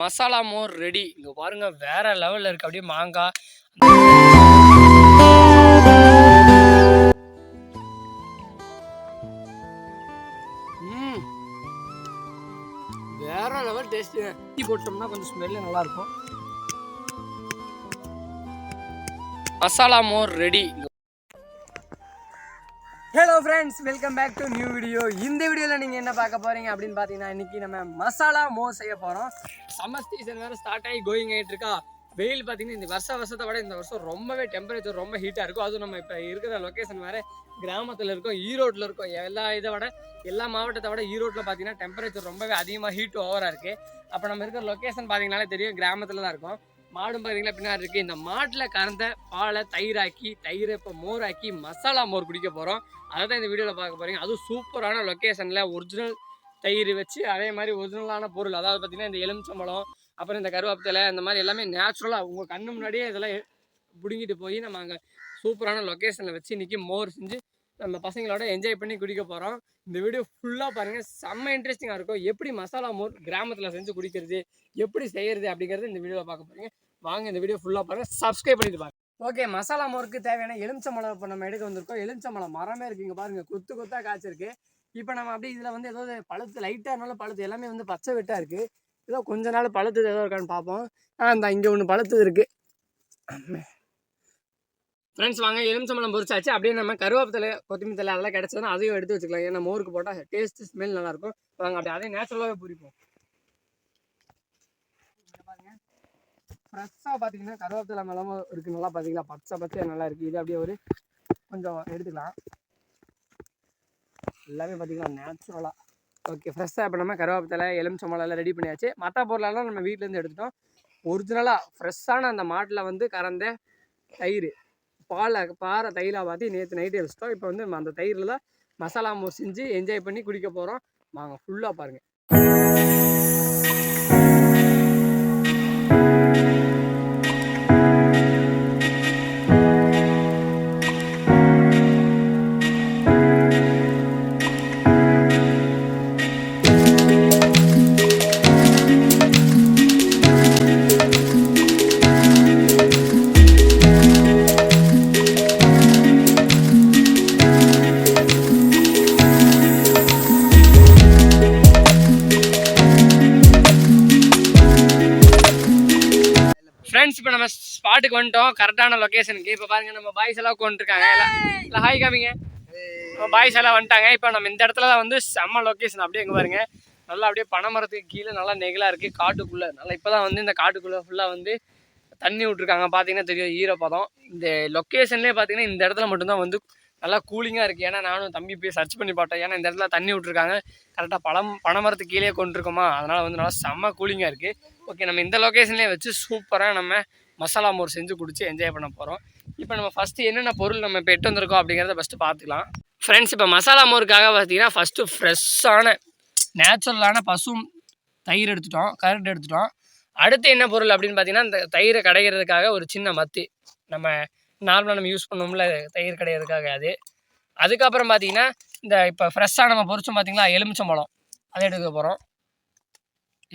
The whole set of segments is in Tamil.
மசாலா மோர் ரெடி இங்க பாருங்க வேற லெவல்ல இருக்கு. அப்படியே மாங்காய். வேற லெவல் டேஸ்ட் டீ போட்டோம்னா கொஞ்சம் ஸ்மெல்லு நல்லா இருக்கும். மசாலா மோர் ready hello friends welcome back to new video இந்த வீடியோவில் நீங்கள் என்ன பார்க்க போகிறீங்க அப்படின்னு பார்த்தீங்கன்னா இன்றைக்கி நம்ம மசாலா மோர் செய்ய போகிறோம் சம்மர் சீசன் வேறு ஸ்டார்ட் ஆகி கோயிங் ஆகிட்டு இருக்கா. வெயில் பார்த்தீங்கன்னா இந்த வருஷ வருஷத்தை விட இந்த வருஷம் ரொம்பவே டெம்பரேச்சர் ரொம்ப ஹீட்டாக இருக்கும். அதுவும் நம்ம இப்போ இருக்கிற லொக்கேஷன் வேறு கிராமத்தில் இருக்கோம் ஈரோட்டில் இருக்கோம். எல்லா இதை விட எல்லா மாவட்டத்தை விட ஈரோட்டில் பார்த்தீங்கன்னா டெம்பரேச்சர் ரொம்பவே அதிகமாக ஹீட் ஓவராக இருக்குது அப்போ நம்ம இருக்கிற லொக்கேஷன் பார்த்தீங்கன்னாலே தெரியும் கிராமத்தில் தான் இருக்கும். மாடும் பார்த்தீங்களா பின்னாடி இருக்குது இந்த மாட்டில் கறந்த பாலை தயிராக்கி தயிரை இப்போ மோராக்கி மசாலா மோர் குடிக்க போகிறோம் அதை தான் இந்த வீடியோவில் பார்க்க போகிறீங்க அதுவும் சூப்பரான லொக்கேஷனில் ஒரிஜினல் தயிர் வச்சு அதே மாதிரி ஒரிஜினலான பொருள். அதாவது பார்த்தீங்கன்னா இந்த எலுமிச்சம்பழம் அப்புறம் இந்த கருவேப்பிலை இந்த மாதிரி எல்லாமே நேச்சுரலாக உங்கள் கண்ணு முன்னாடியே இதெல்லாம் பிடுங்கிட்டு போய் நம்ம அங்கே சூப்பரான லொக்கேஷனில் வச்சு இன்றைக்கி மோர் செஞ்சு நம்ம பசங்களோட என்ஜாய் பண்ணி குடிக்க போகிறோம் இந்த வீடியோ ஃபுல்லாக பாருங்கள் செம்ம இன்ட்ரெஸ்டிங்காக இருக்கும். எப்படி மசாலா மோர் கிராமத்தில் செஞ்சு குடிக்கிறது எப்படி செய்கிறது அப்படிங்கிறது இந்த வீடியோவில் பார்க்க போகிறீங்க வாங்க இந்த வீடியோ ஃபுல்லாக பாருங்கள் சப்ஸ்கிரைப் பண்ணிட்டு பாருங்க. ஓகே மசாலா மோருக்கு தேவையான எலுமிச்சம்பழம் இப்போ நம்ம எடுக்க வந்திருக்கோம். எலுமிச்சம்பழம் மரமே இருக்குங்க பாருங்கள் குத்து கொத்து காய்ச்சிருக்கு. இப்போ நம்ம அப்படியே இதில் வந்து ஏதாவது பழுத்து லைட்டாக இருந்தாலும் பழுத்து எல்லாமே வந்து பச்சை வெட்டாக இருக்குது ஏதோ கொஞ்ச நாள் பழுத்தது ஏதோ இருக்கான்னு பார்ப்போம். ஆ இந்த இங்கே ஒன்று பழுத்தது இருக்குது ஃப்ரெண்ட்ஸ் வாங்க. எலுமிச்சம்பழம் பொரிச்சாச்சு. அப்படியே நம்ம கருவேப்பிலை கொத்தமல்லி தலை அதெல்லாம் கிடச்சதுன்னா அதையும் எடுத்து வச்சுக்கலாம். ஏன்னா மோருக்கு போட்டால் டேஸ்ட் ஸ்மெல் நல்லாயிருக்கும். வாங்க அப்படியே அதையும் நேச்சுரலாகவே பொரிப்போம். ஃப்ரெஷ்ஷாக பார்த்தீங்கன்னா கருவேப்பிலை மிளகு இருக்குது நல்லா பார்த்தீங்களா? பச்சை பச்சை நல்லா இருக்குது இது அப்படியே ஒரு கொஞ்சம் எடுத்துக்கலாம். எல்லாமே பார்த்தீங்கன்னா நேச்சுரலாக ஓகே ஃப்ரெஷ்ஷாக இப்போ நம்ம கருவேப்பிலை எலுமிச்சம்பழம் எல்லாம் ரெடி பண்ணியாச்சு. மற்ற பொருளெல்லாம் நம்ம வீட்டிலேருந்து எடுத்துட்டோம். ஒரிஜினலாக ஃப்ரெஷ்ஷான அந்த மாட்டில் வந்து கறந்த தயிர். பாலை பாறை தயிலாக பார்த்து நேற்று நைட்டே வச்சிட்டோம். இப்போ வந்து அந்த தயிரில் தான் மசாலா மோர் செஞ்சு என்ஜாய் பண்ணி குடிக்க போகிறோம் வாங்க ஃபுல்லாக பாருங்கள் ஸ்பாட்டுக்கு வந்துட்டோம். கரெக்டான லொக்கேஷனுக்கு இப்போ பாருங்க நம்ம பாய்ஸ் எல்லாம் கொண்டுருக்காங்க இல்லை ஹாய் காமிங்க. பாய்ஸ் எல்லாம் வந்துட்டாங்க. இப்போ நம்ம இந்த இடத்துல தான் வந்து செம்ம லொக்கேஷன் அப்படியே இங்கே பாருங்க. நல்லா அப்படியே பனைமரத்துக்கு கீழே நல்லா நெகிலாக இருக்குது காட்டுக்குள்ளே. நல்லா இப்போ தான் வந்து இந்த காட்டுக்குள்ளே ஃபுல்லாக வந்து தண்ணி விட்ருக்காங்க பார்த்தீங்கன்னா தெரியும் ஈரப்பதம். இந்த லொக்கேஷன்லேயே பார்த்தீங்கன்னா இந்த இடத்துல மட்டும்தான் வந்து நல்லா கூலிங்காக இருக்குது ஏன்னா நானும் தம்பி போய் சர்ச் பண்ணி பார்த்தேன். ஏன்னா இந்த இடத்துல தண்ணி விட்ருக்காங்க கரெக்டாக பழம் பனைமரத்துக்கு கீழே கொண்டிருக்கோமா. அதனால் வந்து நல்லா செம்ம கூலிங்காக இருக்குது ஓகே நம்ம இந்த லொக்கேஷன்லேயே வச்சு சூப்பராக நம்ம மசாலா மோர் செஞ்சு குடித்து என்ஜாய் பண்ண போகிறோம் இப்போ நம்ம ஃபஸ்ட்டு என்னென்ன பொருள் நம்ம இப்போ எட்டு வந்திருக்கோம் அப்படிங்கிறத ஃபஸ்ட்டு பார்த்துக்கலாம். ஃப்ரெண்ட்ஸ் இப்போ மசாலா மோருக்காக பார்த்தீங்கன்னா ஃபஸ்ட்டு ஃப்ரெஷ்ஷான நேச்சுரலான பசும் தயிர் எடுத்துட்டோம் கரெக்ட் எடுத்துட்டோம். அடுத்து என்ன பொருள் அப்படின்னு பார்த்தீங்கன்னா இந்த தயிரை கடைகிறதுக்காக ஒரு சின்ன மத்து. நம்ம நார்மலாக நம்ம யூஸ் பண்ணோம்ல தயிர் கடையிறதுக்காக அது. அதுக்கப்புறம் பார்த்தீங்கன்னா இந்த இப்போ ஃப்ரெஷ்ஷாக நம்ம பொரிச்சோம் பார்த்தீங்களா எலுமிச்சம்பழம். அதை எடுக்க போகிறோம்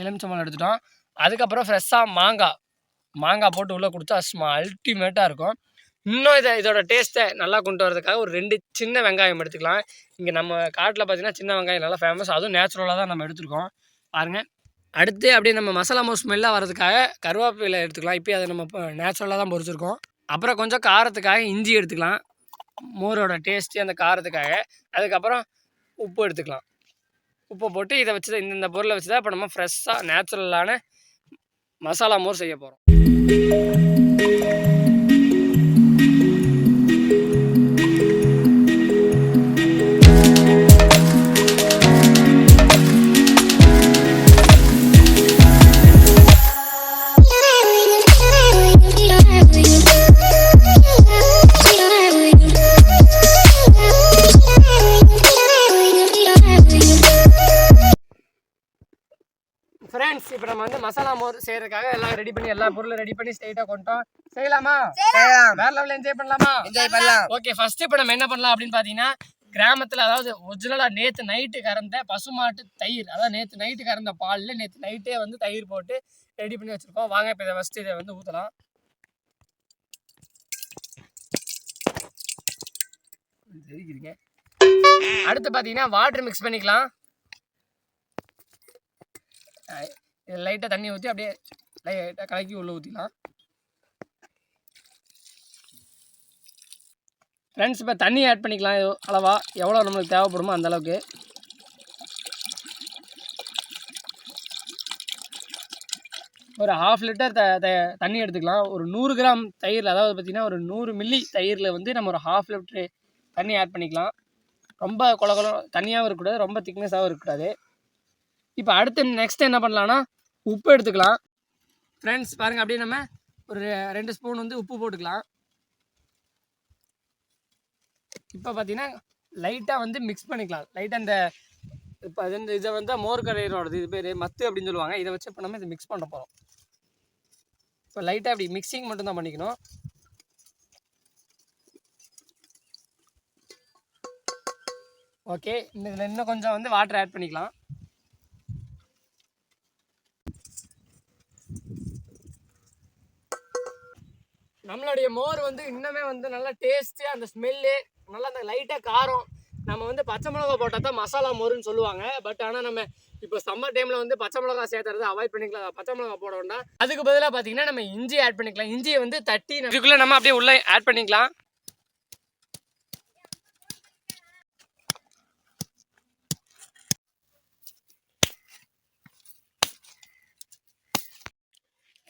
எலுமிச்சம்பழம் எடுத்துட்டோம். அதுக்கப்புறம் ஃப்ரெஷ்ஷாக மாங்காய். மாங்காய் போட்டு உள்ளே கொடுத்தா சும்மா அல்டிமேட்டாக இருக்கும். இன்னும் இதை இதோட டேஸ்ட்டை நல்லா கொண்டு வரதுக்காக ஒரு ரெண்டு சின்ன வெங்காயம் எடுத்துக்கலாம். இங்கே நம்ம காட்டில் பார்த்தீங்கன்னா சின்ன வெங்காயம் நல்லா ஃபேமஸ் அதுவும் நேச்சுரலாக தான் நம்ம எடுத்துருக்கோம். பாருங்கள் அடுத்து அப்படியே நம்ம மசாலா மோஸ் ஸ்மெல்லாக வரதுக்காக கருவேப்பிலை எடுத்துக்கலாம். இப்போ அதை நம்ம நேச்சுரலாக தான் பொரிச்சிருக்கோம் அப்புறம் கொஞ்சம் காரத்துக்காக இஞ்சி எடுத்துக்கலாம். மோரோட டேஸ்ட்டு அந்த காரத்துக்காக. அதுக்கப்புறம் உப்பு எடுத்துக்கலாம். உப்பை போட்டு இதை வச்சு தான் இந்த பொருளை வச்சு தான் இப்போ நம்ம ஃப்ரெஷ்ஷாக நேச்சுரலான மசாலா மோர் செய்ய போகிறோம் இப்போ நம்ம வந்து மசாலா மோர் செய்யறதுக்காக எல்லாம் ரெடி பண்ணி எல்லா பொருளும் ரெடி பண்ணி ஸ்ட்ரைட்டாக கொண்டோம். செய்யலாமா? செய்யலாம். வேற லெவலில் என்ஜாய் பண்ணலாமா? என்ஜாய் பண்ணலாம். ஓகே ஃபர்ஸ்ட் இப்போ நம்ம என்ன பண்ணலாம் அப்படின்னு பார்த்தீங்கன்னா கிராமத்தில் அதாவது ஒரிஜினலாக நேற்று நைட்டு கறந்த பசுமாட்டு தயிர். அதாவது நேற்று நைட்டு கறந்த பாலில் நேற்று நைட்டே வந்து தயிர் போட்டு ரெடி பண்ணி வச்சுருக்கோம். வாங்க இப்போ இதை ஃபஸ்ட்டு இதை வந்து ஊற்றலாம் தெரிவிக்கிறீங்க அடுத்து பார்த்தீங்கன்னா வாட்டர் மிக்ஸ் பண்ணிக்கலாம். லைட்டாக தண்ணி ஊற்றி அப்படியே லைட்டாக கலக்கி உள்ளே ஊற்றிக்கலாம் ஃப்ரெண்ட்ஸ் இப்போ தண்ணி ஆட் பண்ணிக்கலாம். அளவாக எவ்வளோ நம்மளுக்கு தேவைப்படுமோ அந்தளவுக்கு ஒரு ஹாஃப் லிட்டர் த த- தண்ணி எடுத்துக்கலாம். ஒரு நூறு கிராம் தயிரில் அதாவது பார்த்திங்கன்னா ஒரு நூறு மில்லி தயிரில் வந்து நம்ம ஒரு ஹாஃப் லிட்டரு தண்ணி ஆட் பண்ணிக்கலாம். ரொம்ப குளகுளம் தண்ணியாகவும் இருக்கக்கூடாது ரொம்ப திக்னஸாகவும் இருக்கக்கூடாது. இப்போ அடுத்து நெக்ஸ்ட் என்ன பண்ணலான்னா உப்பு எடுத்துக்கலாம். ஃப்ரெண்ட்ஸ் பாருங்கள் அப்படியே நம்ம ஒரு ரெண்டு ஸ்பூன் வந்து உப்பு போட்டுக்கலாம். இப்போ பார்த்தீங்கன்னா லைட்டாக வந்து மிக்ஸ் பண்ணிக்கலாம். லைட்டாக இந்த இப்போ அது இந்த இதை வந்து மோர் கரையிறோடது இது பேர் மத்து அப்படின்னு சொல்லுவாங்க. இதை வச்சு இப்போ நம்ம இதை மிக்ஸ் பண்ண போகிறோம் இப்போ லைட்டாக அப்படி மிக்சிங் மட்டும்தான் பண்ணிக்கணும். ஓகே இந்த இதில் இன்னும் கொஞ்சம் வந்து வாட்டர் ஆட் பண்ணிக்கலாம். நம்மளுடைய மோர் வந்து இன்னுமே வந்து நல்லா டேஸ்ட்டு அந்த ஸ்மெல்லு நல்லா அந்த லைட்டாக காரம். நம்ம வந்து பச்சை மிளகா போட்டால் தான் மசாலா மோருன்னு சொல்லுவாங்க. பட் ஆனால் நம்ம இப்போ சம்மர் டைமில் வந்து பச்சை மிளகா சேர்த்துறது அவாய்ட் பண்ணிக்கலாம். பச்சை மிளகா போட வேண்டாம். அதுக்கு பதிலாக பார்த்தீங்கன்னா நம்ம இஞ்சி ஆட் பண்ணிக்கலாம். இஞ்சியை வந்து தட்டி இதுக்குள்ளே நம்ம அப்படியே உள்ளே ஆட் பண்ணிக்கலாம்.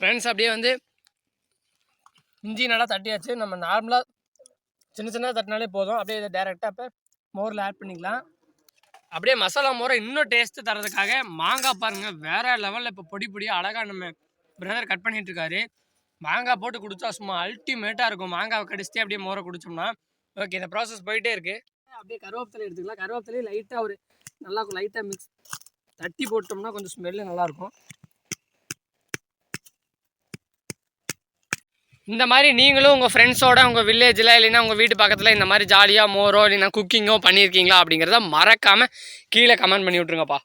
ஃப்ரெண்ட்ஸ் அப்படியே வந்து இஞ்சி நல்லா தட்டியாச்சு. நம்ம நார்மலாக சின்ன சின்னதாக தட்டினாலே போதும். அப்படியே இதை டேரெக்டாக இப்போ மோரில் ஆட் பண்ணிக்கலாம். அப்படியே மசாலா மோரை இன்னும் டேஸ்ட்டு தரதுக்காக மாங்காய் பாருங்கள் வேறு லெவலில் இப்போ பொடி பொடியாக அழகாக நம்ம பிரதர் கட் பண்ணிகிட்ருக்காரு மாங்காய் போட்டு குடித்தா சும்மா அல்டிமேட்டாக இருக்கும். மாங்காவை கடிச்சிட்டே அப்படியே மோரை குடிச்சோம்னா. ஓகே இந்த ப்ராசஸ் போயிட்டே இருக்குது அப்படியே கருவேப்பிலை எடுத்துக்கலாம். கருவேப்பிலையும் லைட்டாக ஒரு நல்லா லைட்டாக மிக்ஸ் தட்டி போட்டோம்னா கொஞ்சம் ஸ்மெல்லு நல்லாயிருக்கும் இந்த மாதிரி நீங்களும் உங்கள் ஃப்ரெண்ட்ஸோட உங்கள் வில்லேஜில் இல்லைன்னா உங்கள் வீட்டு பக்கத்தில் இந்த மாதிரி ஜாலியாக மோரோ இல்லைன்னா குக்கிங்கோ பண்ணியிருக்கீங்களா அப்படிங்கிறத மறக்காமல் கீழே கமெண்ட் பண்ணி விட்ருங்கப்பா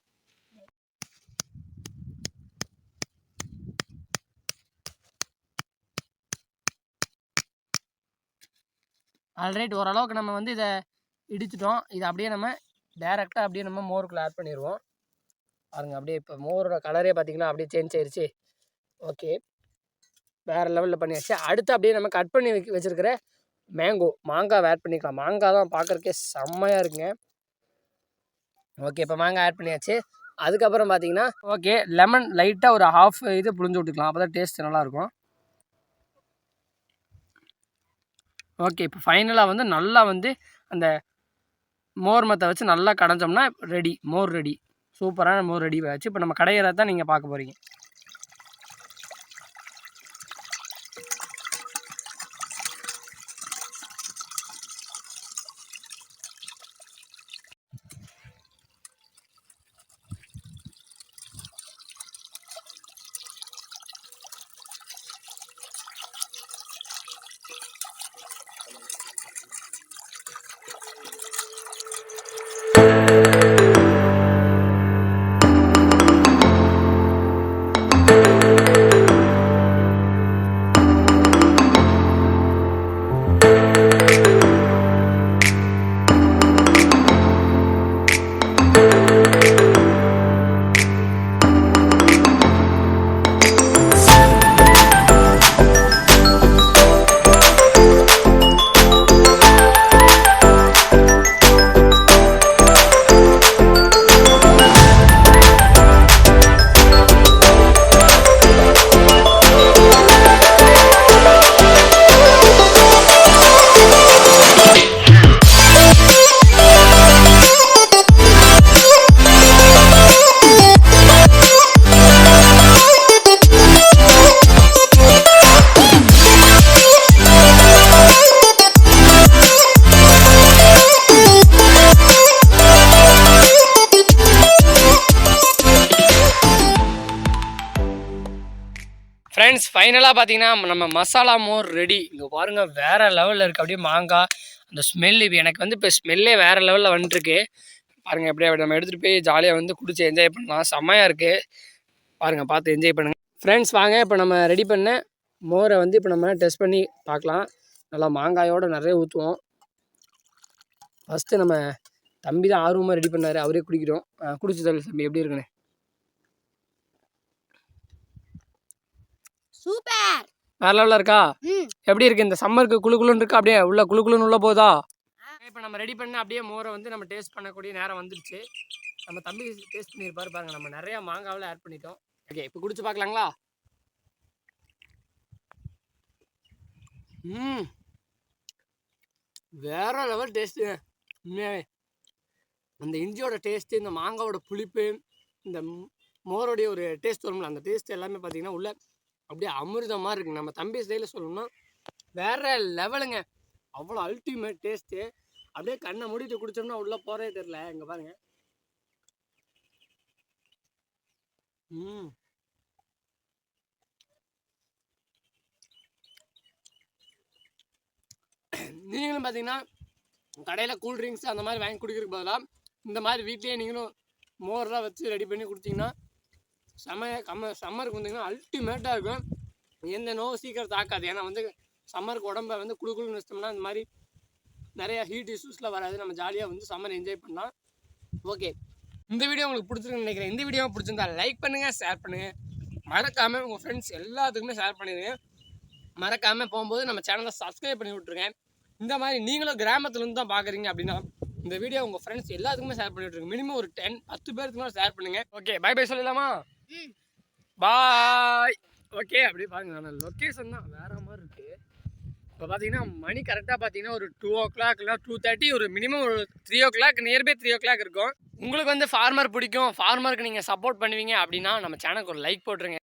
ஆல்ரைட் ஓரளவுக்கு நம்ம வந்து இதை இடிச்சிட்டோம். இதை அப்படியே நம்ம டேரெக்டாக அப்படியே நம்ம மோருக்குள்ளே ஆட் பண்ணிடுவோம் பாருங்க அப்படியே இப்போ மோரோட கலரே பார்த்தீங்கன்னா அப்படியே சேஞ்ச் ஆயிடுச்சு ஓகே வேறு லெவலில் பண்ணியாச்சு. அடுத்து அப்படியே நம்ம கட் பண்ணி வைக்க வச்சுருக்கிற மேங்கோ மாங்காய் ஆட் பண்ணிக்கலாம். மாங்காய் தான் பார்க்குறக்கே செம்மையாக இருக்குங்க. ஓகே இப்போ மாங்காய் ஆட் பண்ணியாச்சு. அதுக்கப்புறம் பார்த்தீங்கன்னா ஓகே லெமன் லைட்டாக ஒரு ஹாஃப் இது புழிஞ்சு விட்டுக்கலாம். அப்போ தான் டேஸ்ட் நல்லாயிருக்கும் ஓகே இப்போ ஃபைனலாக வந்து நல்லா வந்து அந்த மோர் மத்தை வச்சு நல்லா கடைஞ்சோம்னா ரெடி மோர் ரெடி சூப்பரான மோர் ரெடி ஆச்சு. இப்போ நம்ம கடையிறத தான் நீங்கள் பார்க்க போகிறீங்க ஃபைனலாக பார்த்தீங்கன்னா நம்ம மசாலா மோர் ரெடி இங்கே பாருங்கள் வேறு லெவலில் இருக்குது அப்படியே மாங்காய் அந்த ஸ்மெல் இப்போ எனக்கு வந்து இப்போ ஸ்மெல்லே வேறு லெவலில் வந்துட்டுருக்கு பாருங்கள் எப்படியா நம்ம எடுத்துகிட்டு போய் ஜாலியாக வந்து குடிச்சு என்ஜாய் பண்ணலாம். செம்மையாக இருக்குது பாருங்கள் பார்த்து என்ஜாய் பண்ணுங்கள் ஃப்ரெண்ட்ஸ் வாங்க. இப்போ நம்ம ரெடி பண்ண மோரை வந்து இப்போ நம்ம டெஸ்ட் பண்ணி பார்க்கலாம். நல்லா மாங்காயோடு நிறைய ஊற்றுவோம் ஃபஸ்ட்டு நம்ம தம்பி தான் ஆர்வமாக ரெடி பண்ணார். அவரே குடிக்கிறோம். குடிச்சு தள்ளு தம்பி எப்படி இருக்குன்னு? சூப்பர். வேற லெவலில் இருக்கா? எப்படி இருக்கு? இந்த சம்மருக்கு குளு குளுன்னு இருக்கா? அப்படியே உள்ள குளு குளுன்னு உள்ள போதா? இப்போ நம்ம ரெடி பண்ண அப்படியே மோரை வந்து நம்ம டேஸ்ட் பண்ணக்கூடிய நேரம் வந்துருச்சு. நம்ம தம்பி டேஸ்ட் பண்ணியிருப்பாரு பாருங்க. நம்ம நிறைய மாங்காவில் ஆட் பண்ணிட்டோம். ஓகே இப்போ குடிச்சு பார்க்கலாங்களா? ம். வேற லெவல் டேஸ்ட்டு உண்மையாவே. அந்த இஞ்சியோட டேஸ்ட்டு இந்த மாங்காவோட புளிப்பு இந்த மோரோடைய ஒரு டேஸ்ட் வரும்ல அந்த டேஸ்ட் எல்லாமே பார்த்தீங்கன்னா உள்ள அப்படியே அமிர்தமாக இருக்குங்க நம்ம தம்பி ஸ்டைலில் சொல்லணும்னா வேற லெவலுங்க. அவ்வளோ அல்டிமேட் டேஸ்ட்டு அப்படியே கண்ணை மூடிட்டு குடித்தோம்னா உள்ளே போகிறதே தெரில இங்கே பாருங்க. ம். நீங்களும் பார்த்தீங்கன்னா கடையில் கூல் ட்ரிங்க்ஸ் அந்த மாதிரி வாங்கி குடிக்கிறதுக்கு பதிலாக இந்த மாதிரி வீட்லேயே நீங்களும் மோர்லாம் வச்சு ரெடி பண்ணி கொடுத்தீங்கன்னா செம்ம கம்ம சம்மருக்கு வந்தீங்கன்னா அல்டிமேட்டாக இருக்கும். எந்த நோவும் சீக்கிரம் தாக்காது. ஏன்னா வந்து சம்மருக்கு உடம்ப வந்து குளு குளுன்னு வச்சிட்டோம்னா இந்த மாதிரி நிறையா ஹீட் இஷ்யூஸ்லாம் வராது. நம்ம ஜாலியாக வந்து சம்மர் என்ஜாய் பண்ணலாம். ஓகே இந்த வீடியோ உங்களுக்கு பிடிச்சிருக்குன்னு நினைக்கிறேன். இந்த வீடியோ பிடிச்சிருந்தா லைக் பண்ணுங்கள் ஷேர் பண்ணுங்கள் மறக்காமல் உங்கள் ஃப்ரெண்ட்ஸ் எல்லாத்துக்குமே ஷேர் பண்ணிடுங்க. மறக்காமல் போகும்போது நம்ம சேனலை சப்ஸ்கிரைப் பண்ணி விட்ருங்க இந்த மாதிரி நீங்களும் கிராமத்துலேருந்து தான் பார்க்குறீங்க அப்படின்னா இந்த வீடியோ உங்கள் ஃப்ரெண்ட்ஸ் எல்லாத்துக்குமே ஷேர் பண்ணிவிட்ருங்க மினிமம் ஒரு டென் பத்து பேருக்கு மேலே ஷேர் பண்ணுங்கள் ஓகே பை பை சொல்லலாமா பாய். ஓகே அப்படியே பாருங்க. நான் லொக்கேஷன் தான் வேற மாதிரி இருக்கு. இப்போ பார்த்தீங்கன்னா மணி கரெக்டாக பார்த்தீங்கன்னா ஒரு டூ ஓ கிளாக் இல்லை டூ தேர்ட்டி ஒரு மினிமம் ஒரு three o'clock nearby three o'clock இருக்கும். உங்களுக்கு வந்து ஃபார்மர் பிடிக்கும். ஃபார்மருக்கு நீங்கள் சப்போர்ட் பண்ணுவீங்க அப்படின்னா நம்ம சேனலுக்கு ஒரு லைக் போட்டுருங்க.